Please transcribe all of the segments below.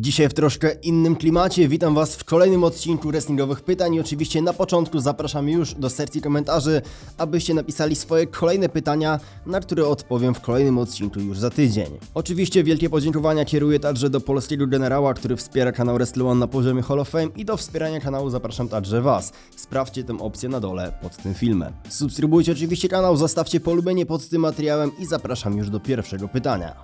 Dzisiaj w troszkę innym klimacie. Witam Was w kolejnym odcinku wrestlingowych pytań i oczywiście na początku zapraszam już do sekcji komentarzy, abyście napisali swoje kolejne pytania, na które odpowiem w kolejnym odcinku już za tydzień. Oczywiście wielkie podziękowania kieruję także do polskiego generała, który wspiera kanał Wrestle One na poziomie Hall of Fame i do wspierania kanału zapraszam także Was. Sprawdźcie tę opcję na dole pod tym filmem. Subskrybujcie oczywiście kanał, zostawcie polubienie pod tym materiałem i zapraszam już do pierwszego pytania.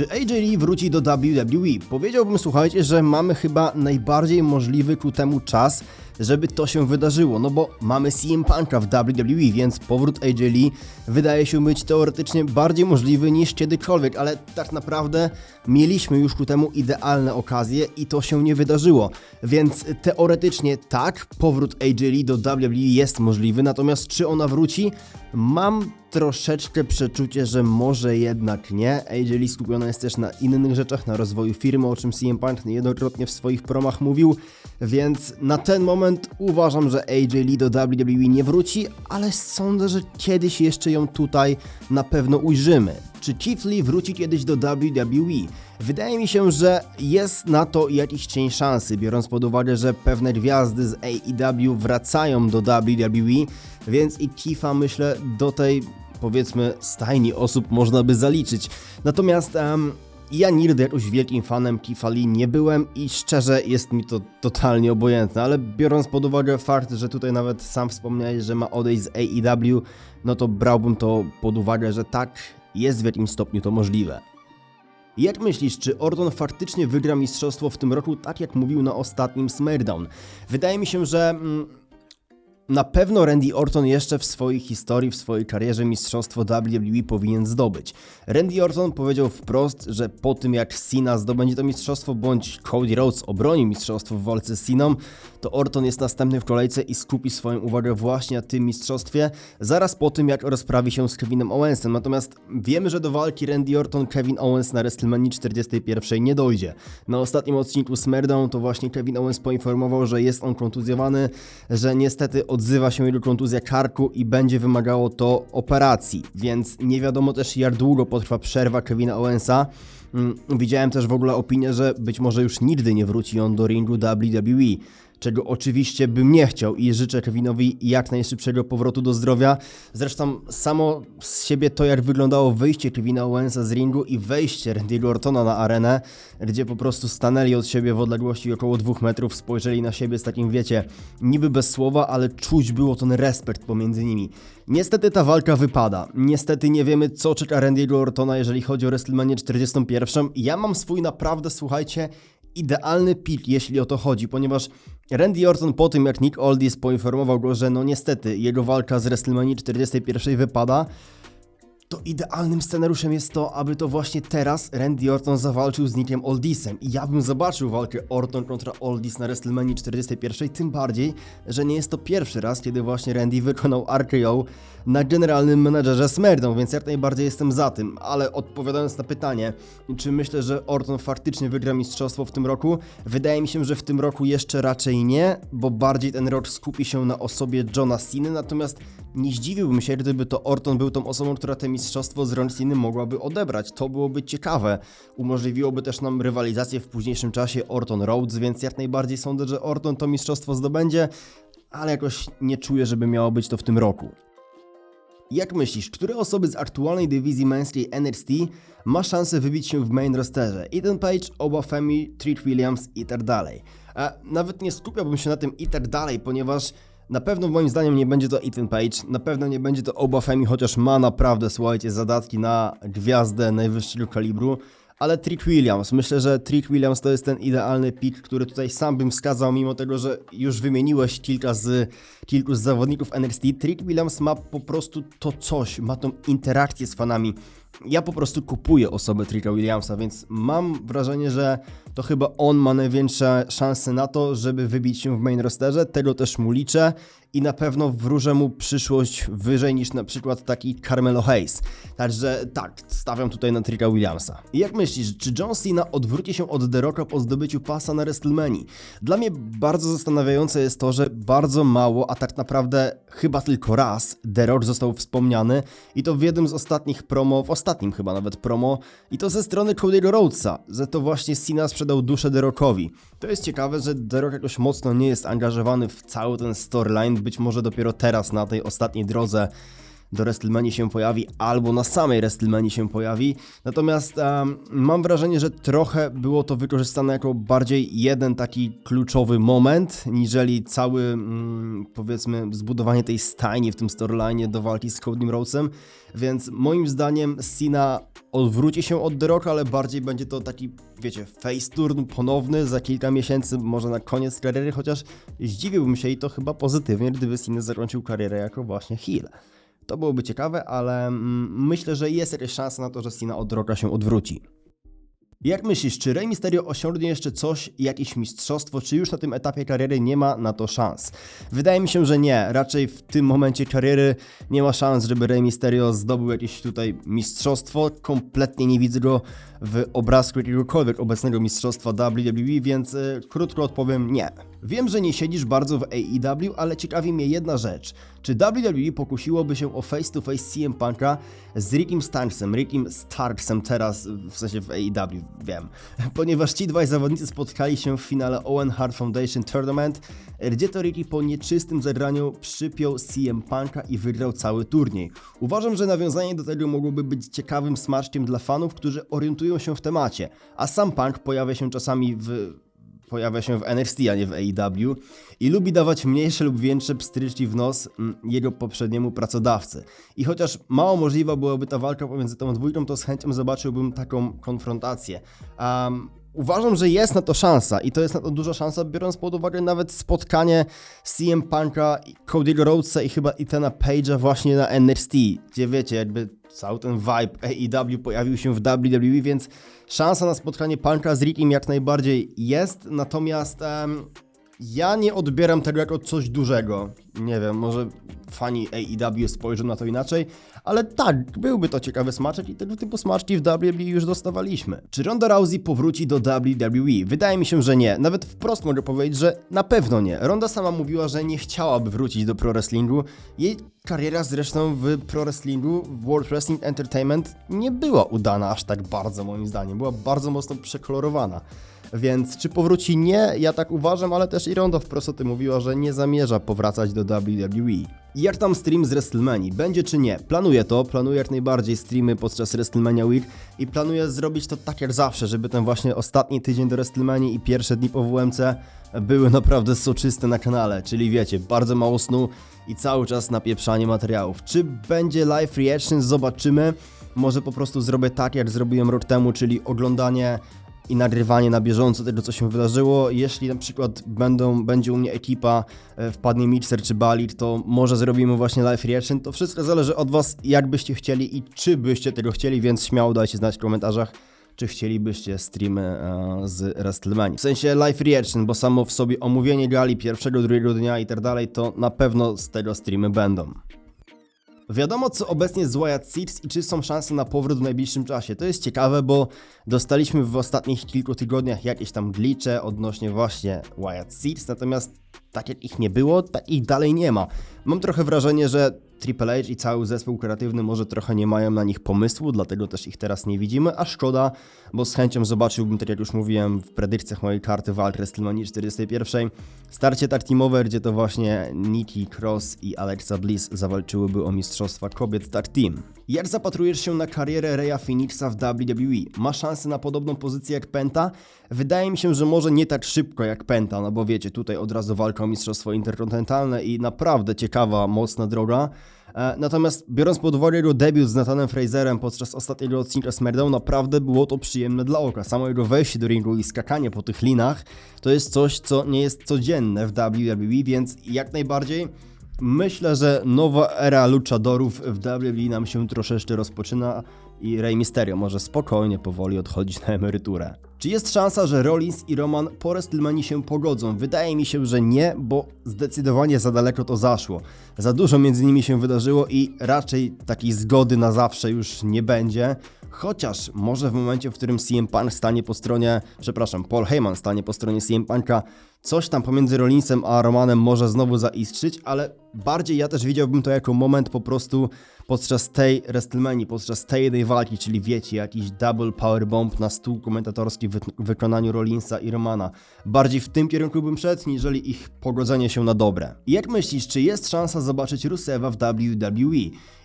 Czy AJ Lee wróci do WWE? Powiedziałbym, słuchajcie, że mamy chyba najbardziej możliwy ku temu czas, żeby to się wydarzyło, no bo mamy CM Punk'a w WWE, więc powrót AJ Lee wydaje się być teoretycznie bardziej możliwy niż kiedykolwiek, ale tak naprawdę mieliśmy już ku temu idealne okazje i to się nie wydarzyło, więc teoretycznie tak, powrót AJ Lee do WWE jest możliwy, natomiast czy ona wróci? Mam troszeczkę przeczucie, że może jednak nie. AJ Lee skupiona jest też na innych rzeczach, na rozwoju firmy, o czym CM Punk niejednokrotnie w swoich promach mówił, więc na ten moment uważam, że AJ Lee do WWE nie wróci, ale sądzę, że kiedyś jeszcze ją tutaj na pewno ujrzymy. Czy Keith Lee wróci kiedyś do WWE? Wydaje mi się, że jest na to jakiś cień szansy, biorąc pod uwagę, że pewne gwiazdy z AEW wracają do WWE, więc i Keitha myślę do tej powiedzmy stajni osób można by zaliczyć. Natomiast em, ja nigdy jakoś wielkim fanem Lee nie byłem i szczerze jest mi to totalnie obojętne, ale biorąc pod uwagę fakt, że tutaj nawet sam wspomniałeś, że ma odejść z AEW, no to brałbym to pod uwagę, że tak, jest w jakimś stopniu to możliwe. Jak myślisz, czy Orton faktycznie wygra mistrzostwo w tym roku, tak jak mówił na ostatnim SmackDown? Wydaje mi się, że mm, na pewno Randy Orton jeszcze w swojej historii, w swojej karierze mistrzostwo WWE powinien zdobyć. Randy Orton powiedział wprost, że po tym jak Cena zdobędzie to mistrzostwo, bądź Cody Rhodes obroni mistrzostwo w walce z Ceną, to Orton jest następny w kolejce i skupi swoją uwagę właśnie na tym mistrzostwie, zaraz po tym jak rozprawi się z Kevinem Owensem. Natomiast wiemy, że do walki Randy Orton-Kevin Owens na WrestleMania 41 nie dojdzie. Na ostatnim odcinku SmackDown to właśnie Kevin Owens poinformował, że jest on kontuzjowany, że niestety odzywa się jego kontuzja karku i będzie wymagało to operacji, więc nie wiadomo też jak długo potrwa przerwa Kevina Owensa. Mm, Widziałem też w ogóle opinię, że być może już nigdy nie wróci on do ringu WWE czego oczywiście bym nie chciał i życzę Kevinowi jak najszybszego powrotu do zdrowia. Zresztą samo z siebie to, jak wyglądało wyjście Kevina Owensa z ringu i wejście Randy'ego Ortona na arenę, gdzie po prostu stanęli od siebie w odległości około dwóch metrów, spojrzeli na siebie z takim, wiecie, niby bez słowa, ale czuć było ten respekt pomiędzy nimi. Niestety ta walka wypada. Niestety nie wiemy, co czeka Randy'ego Ortona, jeżeli chodzi o WrestleMania 41. Ja mam swój naprawdę, słuchajcie, idealny pik, jeśli o to chodzi, ponieważ Randy Orton po tym, jak Nick Aldis poinformował go, że no niestety jego walka z WrestleMania 41 wypada, to idealnym scenariuszem jest to, aby to właśnie teraz Randy Orton zawalczył z Nickiem Aldisem. I ja bym zobaczył walkę Orton kontra Aldis na WrestleMania 41, tym bardziej, że nie jest to pierwszy raz, kiedy właśnie Randy wykonał RKO na generalnym menadżerze SmackDown, więc jak najbardziej jestem za tym. Ale odpowiadając na pytanie, czy myślę, że Orton faktycznie wygra mistrzostwo w tym roku, wydaje mi się, że w tym roku jeszcze raczej nie, bo bardziej ten rok skupi się na osobie Johna Cena, natomiast nie zdziwiłbym się, gdyby to Orton był tą osobą, która te mistrzostwo z rąk Ceny mogłaby odebrać. To byłoby ciekawe. Umożliwiłoby też nam rywalizację w późniejszym czasie Orton Rhodes, więc jak najbardziej sądzę, że Orton to mistrzostwo zdobędzie, ale jakoś nie czuję, żeby miało być to w tym roku. Jak myślisz, które osoby z aktualnej dywizji męskiej NXT ma szansę wybić się w main rosterze? Ethan Page, Oba Femi, Trick Williams i tak dalej. A nawet nie skupiałbym się na tym i tak dalej, ponieważ na pewno moim zdaniem nie będzie to Ethan Page, na pewno nie będzie to Oba Femi, chociaż ma naprawdę, słuchajcie, zadatki na gwiazdę najwyższego kalibru. Ale Trick Williams, myślę, że Trick Williams to jest ten idealny pick, który tutaj sam bym wskazał, mimo tego, że już wymieniłeś kilka z, kilku z zawodników NXT. Trick Williams ma po prostu to coś, ma tą interakcję z fanami. Ja po prostu kupuję osobę Tricka Williamsa, więc mam wrażenie, że to chyba on ma największe szanse na to, żeby wybić się w main rosterze. Tego też mu liczę i na pewno wróżę mu przyszłość wyżej niż na przykład taki Carmelo Hayes. Także tak, stawiam tutaj na Tricka Williamsa. Jak myślisz, czy John Cena odwróci się od The Rocka po zdobyciu pasa na WrestleMania? Dla mnie bardzo zastanawiające jest to, że bardzo mało, a tak naprawdę chyba tylko raz The Rock został wspomniany i to w jednym z ostatnich promo, w ostatnim chyba nawet promo i to ze strony Cody'ego Rhodesa, że to właśnie Cena sprzedał duszę The Rockowi. To jest ciekawe, że The Rock jakoś mocno nie jest angażowany w cały ten storyline, być może dopiero teraz na tej ostatniej drodze do WrestleMania się pojawi, albo na samej WrestleMania się pojawi. Natomiast um, mam wrażenie, że trochę było to wykorzystane jako bardziej jeden taki kluczowy moment, niżeli cały, mm, powiedzmy, zbudowanie tej stajni w tym storyline do walki z Cody Rhodesem. Więc moim zdaniem Cena odwróci się od The Rock, ale bardziej będzie to taki, wiecie, face turn ponowny za kilka miesięcy, może na koniec kariery, chociaż zdziwiłbym się i to chyba pozytywnie, gdyby Cena zakończył karierę jako właśnie heel. To byłoby ciekawe, ale mm, myślę, że jest jakaś szansa na to, że Cena od Rocka się odwróci. Jak myślisz, czy Rey Mysterio osiągnie jeszcze coś, jakieś mistrzostwo, czy już na tym etapie kariery nie ma na to szans? Wydaje mi się, że nie. Raczej w tym momencie kariery nie ma szans, żeby Rey Mysterio zdobył jakieś tutaj mistrzostwo. Kompletnie nie widzę go w obrazku jakiegokolwiek obecnego mistrzostwa WWE, więc y, krótko odpowiem nie. Wiem, że nie siedzisz bardzo w AEW, ale ciekawi mnie jedna rzecz. Czy WWE pokusiłoby się o face-to-face CM Punka z Rickiem Starksem, Rickiem Starksem teraz, w sensie w AEW, wiem. Ponieważ ci dwaj zawodnicy spotkali się w finale Owen Hart Foundation Tournament, gdzie to Ricky po nieczystym zagraniu przypiął CM Punka i wygrał cały turniej. Uważam, że nawiązanie do tego mogłoby być ciekawym smaczkiem dla fanów, którzy orientują się w temacie, a sam Punk pojawia się czasami w pojawia się w NXT, a nie w AEW i lubi dawać mniejsze lub większe pstryczki w nos mm, jego poprzedniemu pracodawcy. I chociaż mało możliwa byłaby ta walka pomiędzy tą dwójką, to z chęcią zobaczyłbym taką konfrontację. Um, Uważam, że jest na to szansa i to jest na to duża szansa, biorąc pod uwagę nawet spotkanie CM Punka, Cody'ego Rhodesa i chyba Etana Page'a właśnie na NXT, gdzie wiecie, jakby cały ten vibe AEW pojawił się w WWE, więc szansa na spotkanie Punka z Rickiem jak najbardziej jest, natomiast um, ja nie odbieram tego jako coś dużego. Nie wiem, może fani AEW spojrzą na to inaczej, ale tak, byłby to ciekawy smaczek i tego typu smaczki w WWE już dostawaliśmy. Czy Ronda Rousey powróci do WWE? Wydaje mi się, że nie. Nawet wprost mogę powiedzieć, że na pewno nie. Ronda sama mówiła, że nie chciałaby wrócić do pro wrestlingu. Jej kariera zresztą w pro wrestlingu, w World Wrestling Entertainment nie była udana aż tak bardzo moim zdaniem. Była bardzo mocno przekolorowana. Więc czy powróci? Nie, ja tak uważam, ale też i Ronda wprost o tym mówiła, że nie zamierza powracać do WWE. Jak tam stream z WrestleMania? Będzie czy nie? Planuję to, planuję jak najbardziej streamy podczas WrestleMania Week i planuję zrobić to tak jak zawsze, żeby ten właśnie ostatni tydzień do WrestleMania i pierwsze dni po WMC były naprawdę soczyste na kanale, czyli wiecie, bardzo mało snu i cały czas napieprzanie materiałów. Czy będzie live reaction? Zobaczymy. Może po prostu zrobię tak, jak zrobiłem rok temu, czyli oglądanie i nagrywanie na bieżąco tego, co się wydarzyło. Jeśli na przykład będą, będzie u mnie ekipa, e, wpadnie Mixer czy Balit, to może zrobimy właśnie live reaction. To wszystko zależy od Was, jak byście chcieli i czy byście tego chcieli, więc śmiało dajcie znać w komentarzach czy chcielibyście streamy e, z WrestleMania. W sensie live reaction, bo samo w sobie omówienie gali pierwszego, drugiego dnia i tak dalej, to na pewno z tego streamy będą. Wiadomo, co obecnie z Wyatt Seeds i czy są szanse na powrót w najbliższym czasie. To jest ciekawe, bo dostaliśmy w ostatnich kilku tygodniach jakieś tam glicze odnośnie właśnie Wyatt Seeds, natomiast tak jak ich nie było, tak ich dalej nie ma. Mam trochę wrażenie, że Triple H i cały zespół kreatywny może trochę nie mają na nich pomysłu, dlatego też ich teraz nie widzimy, a szkoda, bo z chęcią zobaczyłbym, tak jak już mówiłem w predykcjach mojej karty walk WrestleMania 41, starcie tak teamowe, gdzie to właśnie Nikki Cross i Alexa Bliss zawalczyłyby o mistrzostwa kobiet tag team. Jak zapatrujesz się na karierę Reya Phoenixa w WWE? Ma szansę na podobną pozycję jak Penta? Wydaje mi się, że może nie tak szybko jak Penta, no bo wiecie, tutaj od razu walka o mistrzostwo interkontynentalne i naprawdę ciekawa, mocna droga. E, natomiast biorąc pod uwagę jego debiut z Nathanem Fraserem podczas ostatniego odcinka SmackDown, naprawdę było to przyjemne dla oka. Samo jego wejście do ringu i skakanie po tych linach to jest coś, co nie jest codzienne w WWE, więc jak najbardziej myślę, że nowa era luchadorów w WWE nam się troszeczkę rozpoczyna i Rey Mysterio może spokojnie powoli odchodzić na emeryturę. Czy jest szansa, że Rollins i Roman po WrestleMania się pogodzą? Wydaje mi się, że nie, bo zdecydowanie za daleko to zaszło. Za dużo między nimi się wydarzyło i raczej takiej zgody na zawsze już nie będzie. Chociaż może w momencie, w którym CM Punk stanie po stronie, przepraszam, Paul Heyman stanie po stronie CM Punka, coś tam pomiędzy Rollinsem a Romanem może znowu zaistrzeć, ale bardziej ja też widziałbym to jako moment po prostu podczas tej WrestleMania, podczas tej jednej walki, czyli wiecie, jakiś double powerbomb na stół komentatorski w wy- wykonaniu Rollinsa i Romana. Bardziej w tym kierunku bym szedł, niżeli ich pogodzenie się na dobre. Jak myślisz, czy jest szansa zobaczyć Rusewa w WWE?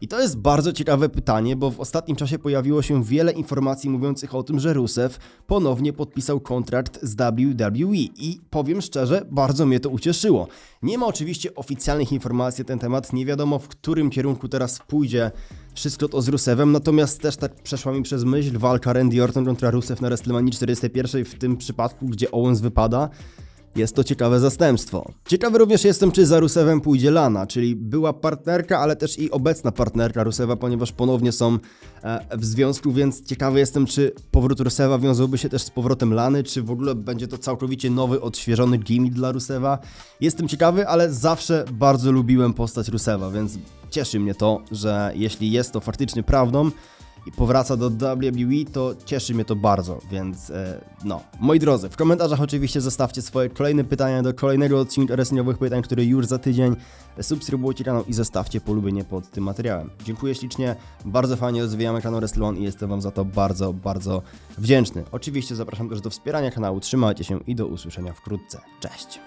I to jest bardzo ciekawe pytanie, bo w ostatnim czasie pojawiło się wiele informacji mówiących o tym, że Rusev ponownie podpisał kontrakt z WWE i powiem szczerze, bardzo mnie to ucieszyło. Nie ma oczywiście oficjalnych informacji na ten temat, nie wiadomo w którym kierunku teraz pójdzie wszystko to z Rusewem, natomiast też tak przeszła mi przez myśl walka Randy Orton kontra Rusev na WrestleMania 41 w tym przypadku, gdzie Owens wypada. Jest to ciekawe zastępstwo. Ciekawy również jestem, czy za Rusewem pójdzie Lana, czyli była partnerka, ale też i obecna partnerka Rusewa, ponieważ ponownie są e, w związku, więc ciekawy jestem, czy powrót Rusewa wiązałby się też z powrotem Lany, czy w ogóle będzie to całkowicie nowy, odświeżony gimmick dla Rusewa. Jestem ciekawy, ale zawsze bardzo lubiłem postać Rusewa, więc cieszy mnie to, że jeśli jest to faktycznie prawdą, i powraca do WWE, to cieszy mnie to bardzo, więc e, no. Moi drodzy, w komentarzach oczywiście zostawcie swoje kolejne pytania do kolejnego odcinka wrestlingowych pytań, który już za tydzień. Subskrybujcie kanał i zostawcie polubienie pod tym materiałem. Dziękuję ślicznie, bardzo fajnie rozwijamy kanał Wrestlon i jestem Wam za to bardzo, bardzo wdzięczny. Oczywiście zapraszam też do wspierania kanału, trzymajcie się i do usłyszenia wkrótce. Cześć!